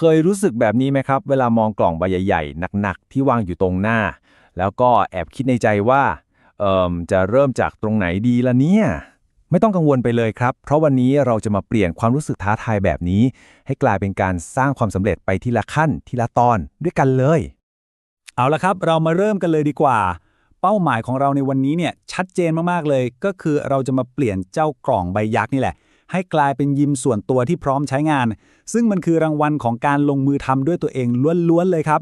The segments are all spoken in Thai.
คยรู้สึกแบบนี้ไหมครับ เวลามองกล่องใบใหญ่ๆหนักๆ ที่วางอยู่ตรงหน้า แล้วก็แอบคิดในใจว่าเอ่มจะเริ่มจากตรงไหนดีล่ะเนี่ย ไม่ต้องกังวลไปเลยครับ เพราะวันนี้เราจะมาเปลี่ยนความรู้สึกท้าทายแบบนี้ ให้กลายเป็นการสร้างความสำเร็จไปทีละขั้นทีละตอนด้วยกันเลย เอาละครับ เรามาเริ่มกันเลยดีกว่า เป้าหมายของเราในวันนี้เนี่ยชัดเจนมากๆเลย ก็คือเราจะมาเปลี่ยนเจ้ากล่องใบยักษ์นี่แหละ ให้กลายเป็นยิมส่วนตัวที่พร้อมใช้งาน ซึ่งมันคือรางวัลของการลงมือทำด้วยตัวเองล้วนๆเลยครับ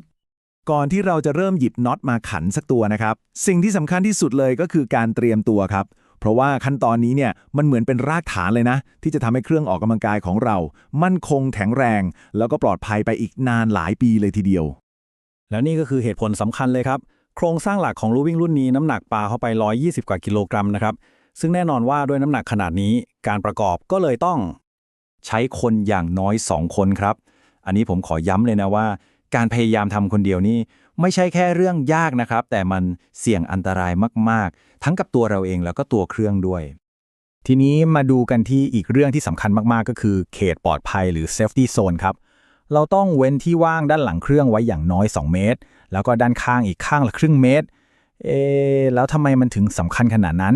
ก่อนที่เราจะเริ่มหยิบน็อตมาขันสักตัวนะครับ สิ่งที่สำคัญที่สุดเลยก็คือการเตรียมตัวครับ เพราะว่าขั้นตอนนี้เนี่ยมันเหมือนเป็นรากฐานเลยนะ ที่จะทำให้เครื่องออกกำลังกายของเรา มั่นคงแข็งแรง แล้วก็ปลอดภัยไปอีกนานหลายปีเลยทีเดียว แล้วนี่ก็คือเหตุผลสำคัญเลยครับ โครงสร้างหลักของลูวิ่งรุ่นนี้น้ำหนักปลาเข้าไป 120 กว่ากิโลกรัมนะครับซึ่งแน่นอนว่าด้วยน้ำหนักขนาดนี้ การประกอบก็เลยต้องใช้คนอย่างน้อย 2 คนครับ อันนี้ผมขอย้ำเลยนะว่า การพยายามทำคนเดียวนี่ไม่ใช่แค่เรื่องยากนะครับ แต่มันเสี่ยงอันตรายมาก ๆ ทั้งกับตัวเราเองแล้วก็ตัวเครื่องด้วย ทีนี้มาดูกันที่อีกเรื่องที่สำคัญมากๆ ก็คือเขตปลอดภัยหรือ safety zone ครับ เราต้องเว้นที่ว่างด้านหลังเครื่องไว้อย่างน้อย 2 เมตร แล้วก็ด้านข้างอีกข้างละครึ่งเมตร เอะแล้วทำไมมันถึงสำคัญขนาดนั้น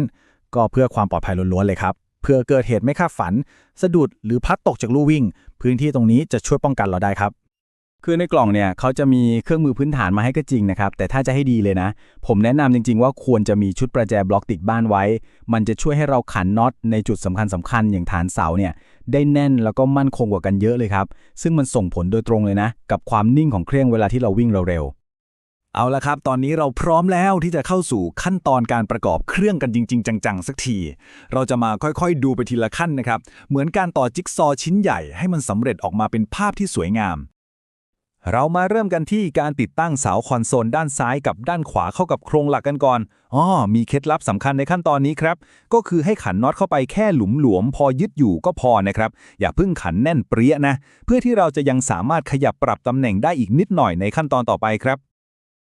ก็เพื่อความปลอดภัยล้วนๆเลยครับ เพื่อเกิดเหตุไม่คาดฝัน สะดุดหรือพัดตกจากลู่วิ่ง พื้นที่ตรงนี้จะช่วยป้องกันเราได้ครับ คือในกล่องเนี่ยเขาจะมีเครื่องมือพื้นฐานมาให้ก็จริงนะครับ แต่ถ้าจะให้ดีเลยนะ ผมแนะนำจริง ๆ ว่าควรจะมีชุดประแจบล็อกติดบ้านไว้ มันจะช่วยให้เราขันน็อตในจุดสำคัญสคัญๆอย่างฐานเสาเนี่ยได้แน่นแล้วก็มั่นคงกว่ากันเยอะเลยครับซึ่งมันส่งผลโดยตรงเลยนะ กับความนิ่งของเครื่องเวลาที่เราวิ่งเร็วๆ เอาละครับ ตอนนี้เราพร้อมแล้วที่จะเข้าสู่ขั้นตอนการประกอบเครื่องกันจริง ๆ จัง ๆ สักที เราจะมาค่อยๆ ดูไปทีละขั้นนะครับ เหมือนการต่อจิ๊กซอว์ชิ้นใหญ่ให้มันสำเร็จออกมาเป็นภาพที่สวยงาม เรามาเริ่มกันที่การติดตั้งเสาคอนโซลด้านซ้ายกับด้านขวาเข้ากับโครงหลักกันก่อนอ๋อมีเคล็ดลับสำคัญในขั้นตอนนี้ครับ ก็คือให้ขันน็อตเข้าไปแค่หลุมหลวม พอยึดอยู่ก็พอนะครับ อย่าเพิ่งขันแน่นเปรี้ยนะ เพื่อที่เราจะยังสามารถขยับปรับตำแหน่งได้อีกนิดหน่อยในขั้นตอนต่อไปครับ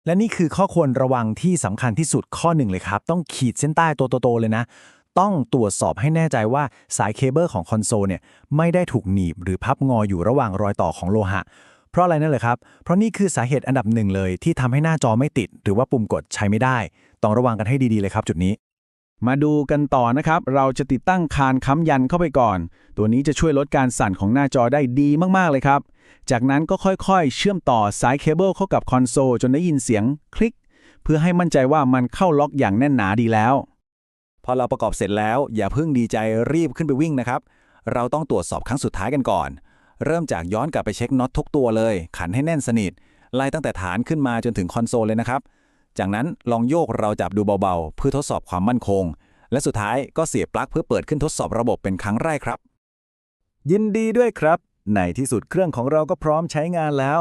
และนี่คือข้อควรระวังที่สำคัญที่สุดข้อหนึ่งเลยครับ ต้องขีดเส้นใต้ตัวโตๆเลยนะ ต้องตรวจสอบให้แน่ใจว่าสายเคเบิลของคอนโซลเนี่ยไม่ได้ถูกหนีบหรือพับงออยู่ระหว่างรอยต่อของโลหะ เพราะอะไรนั่นเลยครับ เพราะนี่คือสาเหตุอันดับหนึ่งเลย ที่ทำให้หน้าจอไม่ติด หรือว่าปุ่มกดใช้ไม่ได้ ต้องระวังกันให้ดีๆเลยครับ จุดนี้ มาดูกันต่อนะครับ เราจะติดตั้งคานค้ำยันเข้าไปก่อน ตัวนี้จะช่วยลดการสั่นของหน้าจอได้ดีมากๆเลยครับ จากนั้นก็ค่อยๆ เชื่อมต่อสายเคเบิลเข้ากับคอนโซลจนได้ยินเสียงคลิก เพื่อให้มั่นใจว่ามันเข้าล็อกอย่างแน่นหนาดีแล้ว พอเราประกอบเสร็จแล้ว อย่าเพิ่งดีใจรีบขึ้นไปวิ่งนะครับ เราต้องตรวจสอบครั้งสุดท้ายกันก่อน เริ่มจากย้อนกลับไปเช็คน็อตทุกตัวเลย ขันให้แน่นสนิทไล่ตั้งแต่ฐานขึ้นมาจนถึงคอนโซลเลยนะครับ จากนั้นลองโยกเราจับดูเบาๆ เพื่อทดสอบความมั่นคง และสุดท้ายก็เสียบปลั๊กเพื่อเปิดขึ้นทดสอบระบบเป็นครั้งแรกครับ ยินดีด้วยครับ ในที่สุดเครื่องของเราก็พร้อมใช้งานแล้ว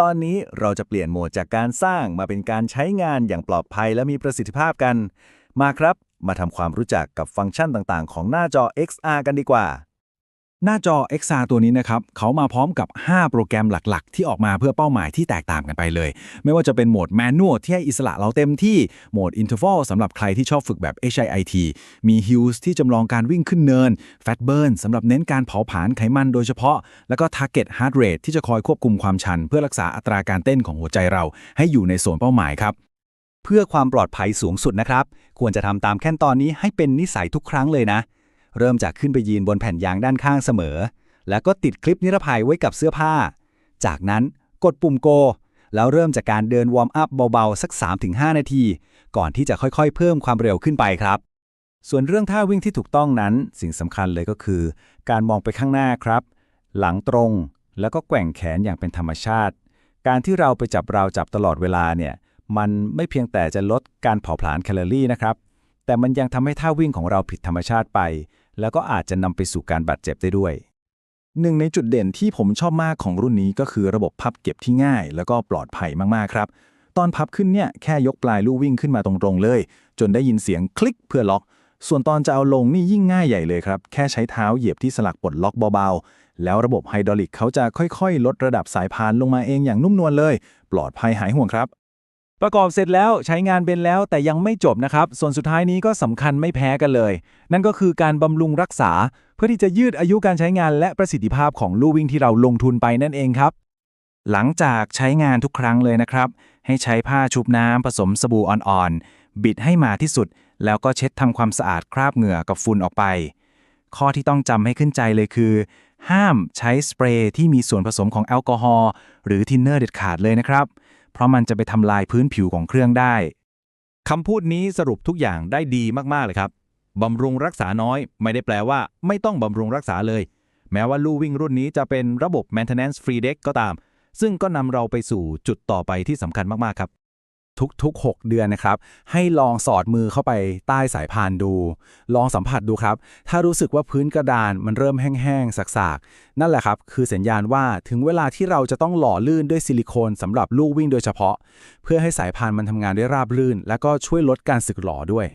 ตอนนี้เราจะเปลี่ยนโหมดจากการสร้างมาเป็นการใช้งานอย่างปลอดภัยและมีประสิทธิภาพกัน มาครับ มาทำความรู้จักกับฟังก์ชันต่างๆ ของหน้าจอ XR กันดีกว่า หน้าจอ XR ตัวนี้นะครับ เขามาพร้อมกับ 5 โปรแกรมหลักๆ ที่ออกมาเพื่อเป้าหมายที่แตกต่างกันไปเลย ไม่ว่าจะเป็นโหมดแมนนวลที่ให้อิสระเราเต็มที่ โหมด Interval สำหรับใครที่ชอบฝึกแบบ HIIT มี Hills ที่จำลองการวิ่งขึ้นเนิน Fat Burn สำหรับเน้นการเผาผลาญไขมันโดยเฉพาะ แล้วก็ Target Heart Rate ที่จะคอยควบคุมความชัน เพื่อรักษาอัตราการเต้นของหัวใจเรา ให้อยู่ในโซนเป้าหมายครับเพื่อความปลอดภัยสูงสุดนะครับควรจะทำตามขั้นตอนนี้ให้เป็นนิสัยทุกครั้งเลยนะ เริ่มจากขึ้นไปยืนบนแผ่นยางด้านข้างเสมอ แล้วก็ติดคลิปนิรภัยไว้กับเสื้อผ้า จากนั้นกดปุ่มโก แล้วเริ่มจากการเดินวอร์มอัพเบาๆ สัก 3-5 นาที ก่อนที่จะค่อยๆ เพิ่มความเร็วขึ้นไปครับ ส่วนเรื่องท่าวิ่งที่ถูกต้องนั้น สิ่งสำคัญเลยก็คือ การมองไปข้างหน้าครับ หลังตรง แล้วก็แกว่งแขนอย่างเป็นธรรมชาติ การที่เราไปจับราวจับตลอดเวลาเนี่ยมันไม่เพียงแต่จะลดการเผาผลาญแคลอรี่นะครับ แต่มันยังทำให้ท่าวิ่งของเราผิดธรรมชาติไป แล้วก็อาจจะนำไปสู่การบาดเจ็บได้ด้วย หนึ่งในจุดเด่นที่ผมชอบมากของรุ่นนี้ก็คือระบบพับเก็บที่ง่าย แล้วก็ปลอดภัยมากๆครับ ตอนพับขึ้นเนี่ยแค่ยกปลายลู่วิ่งขึ้นมาตรงๆเลย จนได้ยินเสียงคลิกเพื่อล็อก ส่วนตอนจะเอาลงนี่ยิ่งง่ายใหญ่เลยครับ แค่ใช้เท้าเหยียบที่สลักปลดล็อกเบาๆ แล้วระบบไฮดรอลิกเขาจะค่อยๆ ลดระดับสายพานลงมาเองอย่างนุ่มนวลเลย ปลอดภัยหายห่วงครับ ประกอบเสร็จแล้วใช้งานเป็นแล้วแต่ยังไม่จบนะครับ ส่วนสุดท้ายนี้ก็สำคัญไม่แพ้กันเลย นั่นก็คือการบำรุงรักษา เพื่อที่จะยืดอายุการใช้งานและประสิทธิภาพของลู่วิ่งที่เราลงทุนไปนั่นเองครับ หลังจากใช้งานทุกครั้งเลยนะครับ ให้ใช้ผ้าชุบน้ำผสมสบู่อ่อนๆ บิดให้มาที่สุด แล้วก็เช็ดทำความสะอาดคราบเหงื่อกับฝุ่นออกไป ข้อที่ต้องจำให้ขึ้นใจเลยคือ ห้ามใช้สเปรย์ที่มีส่วนผสมของแอลกอฮอล์หรือทินเนอร์เด็ดขาดเลยนะครับ เพราะมันจะไปทำลายพื้นผิวของเครื่องได้คำพูดนี้สรุปทุกอย่างได้ดีมาก ๆ เลยครับบำรุงรักษาน้อย ไม่ได้แปลว่า ไม่ต้องบำรุงรักษาเลย แม้ว่าลู่วิ่งรุ่นนี้จะเป็นระบบ maintenance free deck ก็ตาม ซึ่งก็นำเราไปสู่จุดต่อไปที่สำคัญมาก ๆ ครับ ทุกๆ 6 เดือนนะครับ ให้ลองสอดมือเข้าไปใต้สายพานดู ลองสัมผัสดูครับ ถ้ารู้สึกว่าพื้นกระดานมันเริ่มแห้งๆสากๆ นั่นแหละครับ คือสัญญาณว่าถึงเวลาที่เราจะต้องหล่อลื่นด้วยซิลิโคนสำหรับลูกวิ่งโดยเฉพาะ เพื่อให้สายพานมันทำงานได้ราบรื่น และก็ช่วยลดการสึกหลอด้วย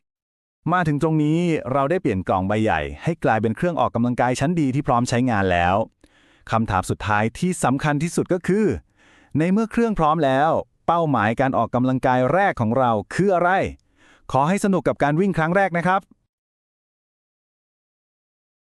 มาถึงตรงนี้เราได้เปลี่ยนกล่องใบใหญ่ ให้กลายเป็นเครื่องออกกำลังกายชั้นดีที่พร้อมใช้งานแล้วคำถามสุดท้ายที่สำคัญที่สุดก็คือ ในเมื่อเครื่องพร้อมแล้ว เป้าหมายการออกกำลังกายแรกของเราคืออะไร ขอให้สนุกกับการวิ่งครั้งแรกนะครับ